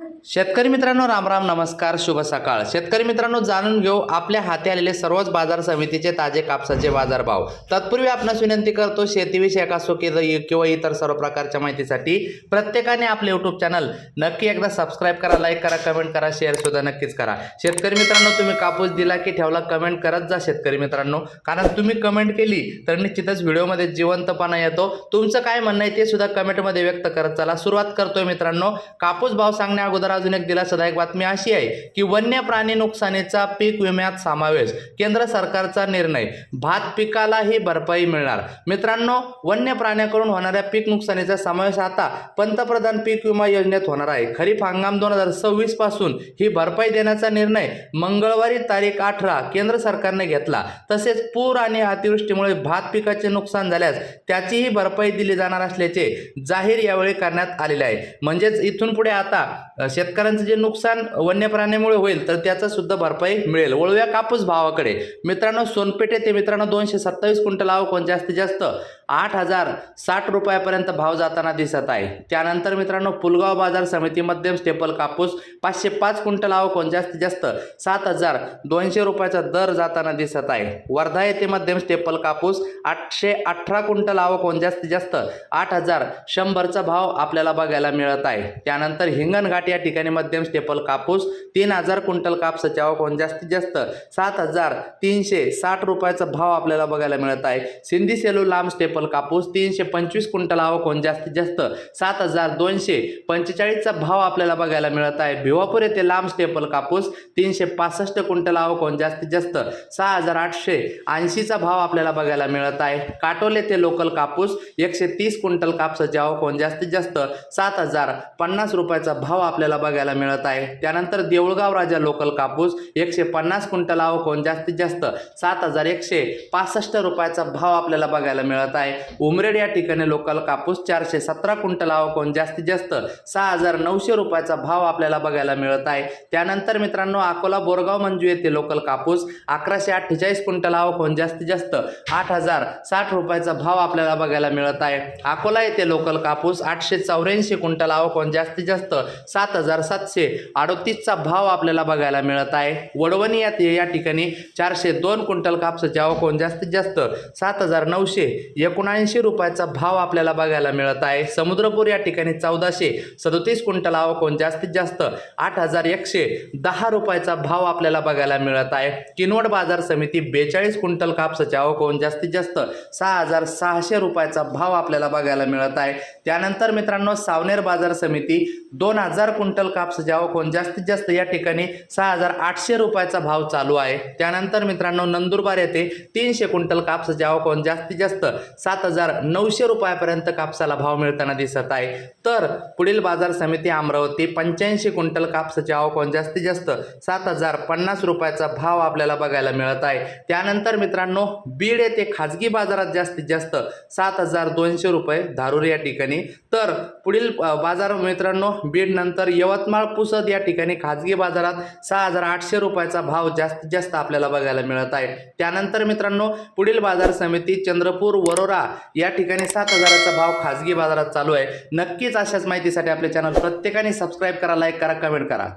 शेतकरी मित्रांनो राम राम नमस्कार शुभ सकाळ. शेतकरी मित्रांनो जाणून घेऊ आपल्या हाती आलेले सर्वच बाजार समितीचे ताजे कापसाचे बाजारभाव. तत्पूर्वी आपणास विनंती करतो शेतीविषयक असो की किंवा इतर सर्व प्रकारच्या माहितीसाठी प्रत्येकाने आपले युट्यूब चॅनल नक्की एकदा सबस्क्राईब करा लाईक करा कमेंट करा शेअर सुद्धा नक्कीच करा. शेतकरी मित्रांनो तुम्ही कापूस दिला की ठेवला कमेंट करत जा शेतकरी मित्रांनो. कारण तुम्ही कमेंट केली तर निश्चितच व्हिडिओमध्ये जिवंतपणा येतो. तुमचं काय म्हणणं आहे ते सुद्धा कमेंटमध्ये व्यक्त करत चला. सुरुवात करतोय मित्रांनो. कापूस भाव सांगण्या अगोदर अजून एक दिलासादायक बातमी अशी आहे की वन्य प्राणी नुकसानीचा पीक विम्यात समावेश केंद्र सरकारचा निर्णय भात पिकालाही भरपाई मिळणार. मित्रांनो वन्य प्राण्याकडून होणाऱ्या पीक नुकसानीचा समावेश आता पंतप्रधान पीक विमा योजनेत होणार आहे. खरीप हंगाम दोन हजार सव्वीसपासून ही भरपाई देण्याचा निर्णय मंगळवारी तारीख अठरा केंद्र सरकारने घेतला. तसेच पूर आणि अतिवृष्टीमुळे भात पिकाचे नुकसान झाल्यास त्याचीही भरपाई दिली जाणार असल्याचे जाहीर यावेळी करण्यात आलेले आहे. म्हणजेच इथून पुढे आता शेतकऱ्यांचं जे नुकसान वन्य प्राण्यामुळे होईल तर त्याचा सुद्धा भरपाई मिळेल. वळूया कापूस भावाकडे. मित्रांनो सोनपेठ येथे मित्रांनो दोनशे सत्तावीस क्विंटल आवक जास्तीत जास्त आठ हजार साठ रुपयापर्यंत भाव जाताना दिसत आहे. त्यानंतर मित्रांनो पुलगाव बाजार समिती मध्यम स्टेपल कापूस पाचशे पाच क्विंटल आवक जास्तीत जास्त सात हजार दोनशे रुपयाचा दर जाताना दिसत आहे. वर्धा येथे मध्यम स्टेपल कापूस आठशे अठरा क्विंटल आवक जास्तीत जास्त आठ हजार शंभरचा भाव आपल्याला बघायला मिळत आहे. त्यानंतर हिंगणघाट या ठिकाणी मध्यम स्टेपल कापूस तीन हजार क्विंटल कापसाच्या आवक जास्तीत जास्त सात हजार तीनशे साठ रुपयाचा भाव आपल्याला बघायला मिळत आहे. सिंधी सेलू लांब स्टेपल कापूस तीनशे पंचवीस क्विंटल आवक जास्तीत जास्त सात हजार दोनशे पंचेचाळीसचा भाव आपल्याला बघायला मिळत आहे. भिवापूर येथे लांब स्टेपल कापूस तीनशे पासष्ट क्विंटल आवक जास्तीत जास्त सहा हजार आठशे ऐंशीचा भाव आपल्याला बघायला मिळत आहे. काटोल येथे लोकल कापूस एकशे तीस क्विंटल कापसाची आवक जास्तीत जास्त सात हजार पन्नास रुपयाचा भाव आपल्याला बघायला मिळत आहे. त्यानंतर देऊळगाव राजा लोकल कापूस एकशे पन्नास क्विंटल आवकून जास्तीत जास्त सात हजार एकशे पासष्ट रुपयाचा भाव आपल्याला बघायला मिळत आहे. उमरेड या ठिकाणी लोकल कापूस चारशे सतरा क्विंटल आवकून जास्तीत जास्त सहा हजार नऊशे रुपयाचा भाव आपल्याला बघायला मिळत आहे. त्यानंतर मित्रांनो अकोला बोरगाव मंजू येथे लोकल कापूस अकराशे अठ्ठेचाळीस क्विंटल आवकून जास्तीत जास्त आठ हजार साठ रुपयाचा भाव आपल्याला बघायला मिळत आहे. अकोला येथे लोकल कापूस आठशे चौऱ्याऐंशी क्विंटल आवकून जास्तीत जास्त सात सात हजार सातशे अडतीसचा भाव आपल्याला बघायला मिळत आहे. वडवणी या या ठिकाणी चारशे दोन क्विंटल कापसाची आवक जास्तीत जास्त सात हजार नऊशे एकोणऐंशी रुपयाचा भाव आपल्याला बघायला मिळत आहे. समुद्रपूर या ठिकाणी चौदाशे सदोतीस क्विंटल आवक जास्तीत जास्त आठ हजार एकशे दहा रुपयाचा भाव आपल्याला बघायला मिळत आहे. किनवट बाजार समिती बेचाळीस क्विंटल कापसाची आवक जास्तीत जास्त सहा हजार सहाशे रुपयाचा भाव आपल्याला बघायला मिळत आहे. त्यानंतर मित्रांनो सावनेर बाजार समिती दोन हजार क्विंटल कापसाची आवक जास्तीत जास्त या ठिकाणी सहा हजार आठशे रुपयाचा भाव चालू आहे. त्यानंतर मित्रांनो नंदुरबार येथे तीनशे क्विंटल कापसाची आवक जास्तीत जास्त सात हजार नऊशे रुपयापर्यंत कापसाला भाव मिळताना दिसत आहे. तर पुढील बाजार समिती अमरावती पंच्याऐंशी क्विंटल कापसाची आवक जास्तीत जास्त सात हजार पन्नास रुपयाचा भाव आपल्याला बघायला मिळत आहे. त्यानंतर मित्रांनो बीड येथे खाजगी बाजारात जास्तीत जास्त सात हजार दोनशे रुपये धारूर या ठिकाणी. तर पुढील बाजार मित्रांनो बीड नंतर तर यवतमाळ पुसद या ठिकाणी खाजगी बाजारात सहा हजार आठशे रुपयाचा भाव जास्तीत जास्त आपल्याला बघायला मिळत आहे. त्यानंतर मित्रांनो पुढील बाजार समिती चंद्रपूर वरोरा या ठिकाणी सात हजाराचा भाव खाजगी बाजारात चालू आहे. नक्कीच अशाच माहितीसाठी आपले चॅनल प्रत्येकाने सबस्क्राईब करा लाईक करा कमेंट करा.